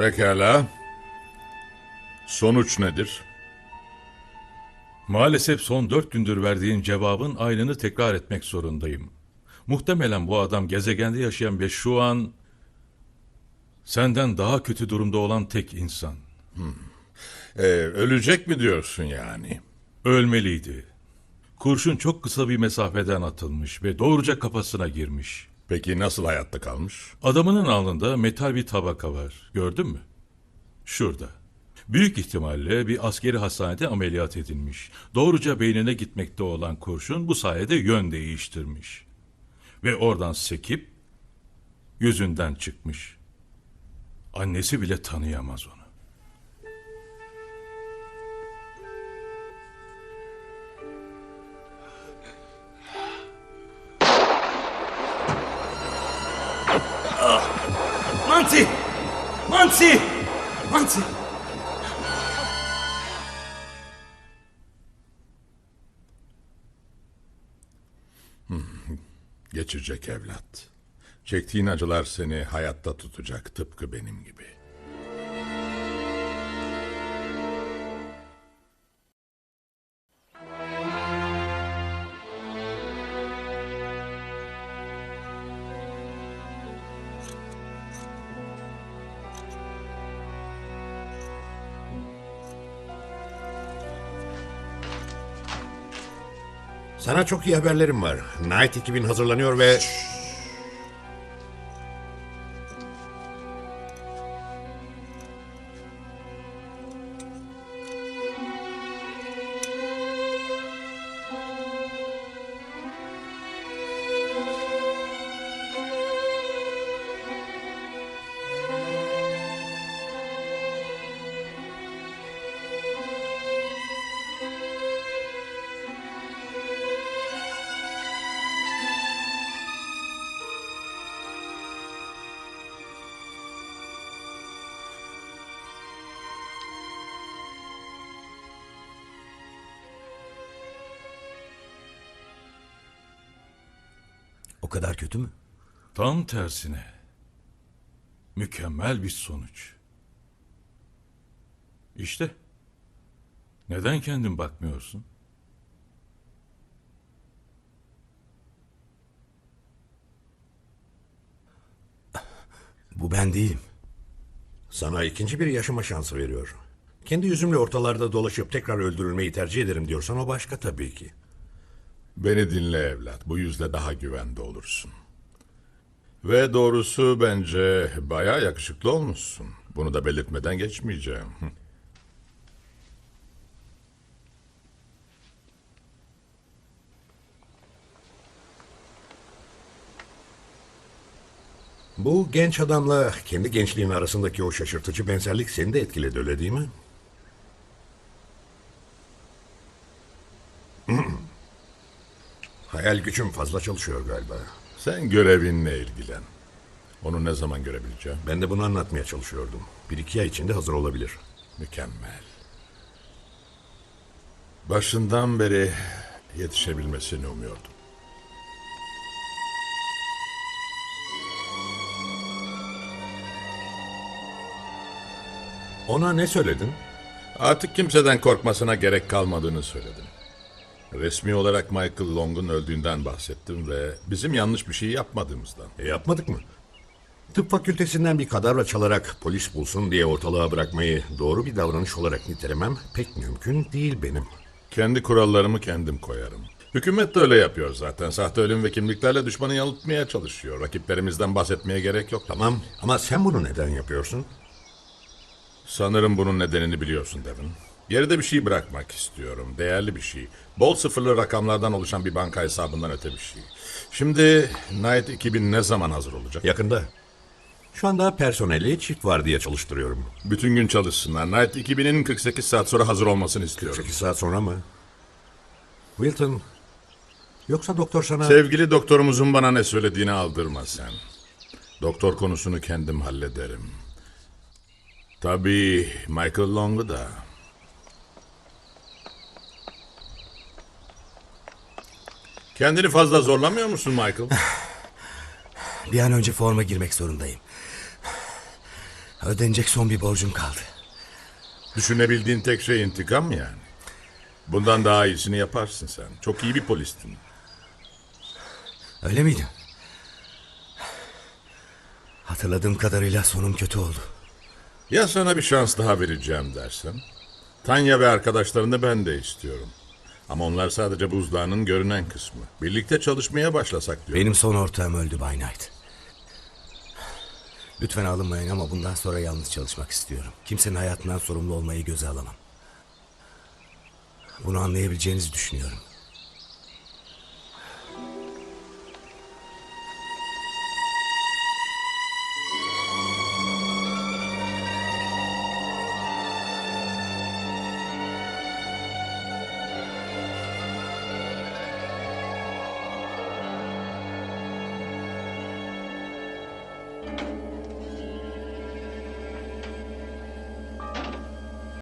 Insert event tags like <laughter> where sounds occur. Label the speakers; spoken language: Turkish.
Speaker 1: Pekala. Sonuç nedir?
Speaker 2: Maalesef son dört gündür verdiğin cevabın aynını tekrar etmek zorundayım. Muhtemelen bu adam gezegende yaşayan ve şu an senden daha kötü durumda olan tek insan.
Speaker 1: Ee, ölecek mi diyorsun yani?
Speaker 2: Ölmeliydi. Kurşun çok kısa bir mesafeden atılmış ve doğruca kafasına girmiş.
Speaker 1: Peki nasıl hayatta kalmış?
Speaker 2: Adamının alnında metal bir tabaka var. Gördün mü? Şurada. Büyük ihtimalle bir askeri hastanede ameliyat edilmiş. Doğruca beynine gitmekte olan kurşun bu sayede yön değiştirmiş. Ve oradan sekip yüzünden çıkmış. Annesi bile tanıyamaz onu.
Speaker 3: Mansi! Mansi! Mansi!
Speaker 1: Geçecek evlat. Çektiğin acılar seni hayatta tutacak tıpkı benim gibi.
Speaker 4: Sana çok iyi haberlerim var. Night 2000 hazırlanıyor ve...
Speaker 3: O kadar kötü mü?
Speaker 2: Tam tersine. Mükemmel bir sonuç. İşte. Neden kendin bakmıyorsun?
Speaker 3: Bu ben değilim.
Speaker 4: Sana ikinci bir yaşama şansı veriyor. Kendi yüzümle ortalarda dolaşıp tekrar öldürülmeyi tercih ederim diyorsan o başka tabii ki.
Speaker 1: Beni dinle evlat. Bu yüzle daha güvende olursun. Ve doğrusu bence bayağı yakışıklı olmuşsun. Bunu da belirtmeden geçmeyeceğim.
Speaker 4: Bu genç adamla kendi gençliğin arasındaki o şaşırtıcı benzerlik seni de etkiledi öyle değil mi? Hmm. Hayal gücüm fazla çalışıyor galiba.
Speaker 1: Sen görevinle ilgilen. Onu ne zaman görebileceğim?
Speaker 4: Ben de bunu anlatmaya çalışıyordum. Bir iki ay içinde hazır olabilir.
Speaker 1: Mükemmel. Başından beri yetişebilmesini umuyordum.
Speaker 4: Ona ne söyledin?
Speaker 1: Artık kimseden korkmasına gerek kalmadığını söyledim. Resmi olarak Michael Long'un öldüğünden bahsettim ve bizim yanlış bir şey yapmadığımızdan.
Speaker 4: E, yapmadık mı? Tıp fakültesinden bir kadavra çalarak polis bulsun diye ortalığa bırakmayı doğru bir davranış olarak nitelemem pek mümkün değil benim.
Speaker 1: Kendi kurallarımı kendim koyarım. Hükümet de öyle yapıyor zaten. Sahte ölüm ve kimliklerle düşmanı yanıltmaya çalışıyor. Rakiplerimizden bahsetmeye gerek yok.
Speaker 4: Tamam ama sen bunu neden yapıyorsun?
Speaker 1: Sanırım bunun nedenini biliyorsun Devin. Geride bir şey bırakmak istiyorum. Değerli bir şey. Bol sıfırlı rakamlardan oluşan bir banka hesabından öte bir şey. Şimdi Night 2000 ne zaman hazır olacak?
Speaker 4: Yakında. Şu anda personeli çift var diye çalıştırıyorum.
Speaker 1: Bütün gün çalışsınlar. Night 2000'in 48 saat sonra hazır olmasını istiyorum.
Speaker 4: 8 saat sonra mı? Wilton, yoksa doktor sana...
Speaker 1: Sevgili doktorumuzun bana ne söylediğini aldırma sen. Doktor konusunu kendim hallederim. Tabii Michael Long'u da. Kendini fazla zorlamıyor musun Michael? <sighs>
Speaker 3: Bir an önce forma girmek zorundayım. Ödenecek son bir borcum kaldı.
Speaker 1: Düşünebildiğin tek şey intikam mı yani? Bundan daha iyisini yaparsın sen. Çok iyi bir polistin.
Speaker 3: Öyle miydi? Hatırladığım kadarıyla sonum kötü oldu.
Speaker 1: Ya sana bir şans daha vereceğim dersen? Tanya ve arkadaşlarını ben de istiyorum. Ama onlar sadece buzdağının görünen kısmı. Birlikte çalışmaya başlasak diyorum.
Speaker 3: Benim son ortağım öldü Bay Knight. Lütfen alınmayın ama bundan sonra yalnız çalışmak istiyorum. Kimsenin hayatından sorumlu olmayı göze alamam. Bunu anlayabileceğinizi düşünüyorum.